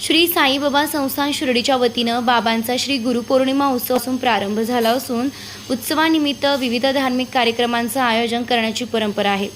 श्री साईबाबा संस्थान शिर्डीच्या वतीनं बाबांचा श्री गुरुपौर्णिमा उत्सव असून प्रारंभ झाला असून उत्सवानिमित्त विविध धार्मिक कार्यक्रमांचं आयोजन करण्याची परंपरा आहे.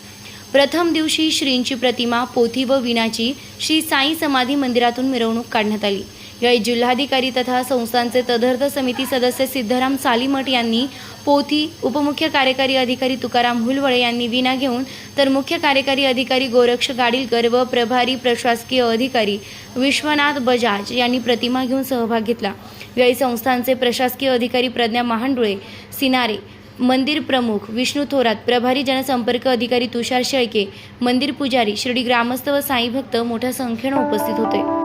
प्रथम दिवशी श्रींची प्रतिमा पोथी व विणाची श्री साई समाधी मंदिरातून मिरवणूक काढण्यात आली. यावेळी जिल्हाधिकारी तथा संस्थांचे तदर्थ समिती सदस्य सिद्धराम सालीमठ यांनी पोथी उपमुख्य कार्यकारी अधिकारी तुकाराम हुलवळे यांनी विना घेऊन तर मुख्य कार्यकारी अधिकारी गोरक्ष गाडीलकर व प्रभारी प्रशासकीय अधिकारी विश्वनाथ बजाज यांनी प्रतिमा घेऊन सहभाग घेतला. यावेळी संस्थांचे प्रशासकीय अधिकारी प्रज्ञा महांडुळे सिनारे मंदिर प्रमुख विष्णू थोरात प्रभारी जनसंपर्क अधिकारी तुषार शेळके मंदिर पुजारी शिर्डी ग्रामस्थ व साई भक्त मोठ्या संख्येनं उपस्थित होते.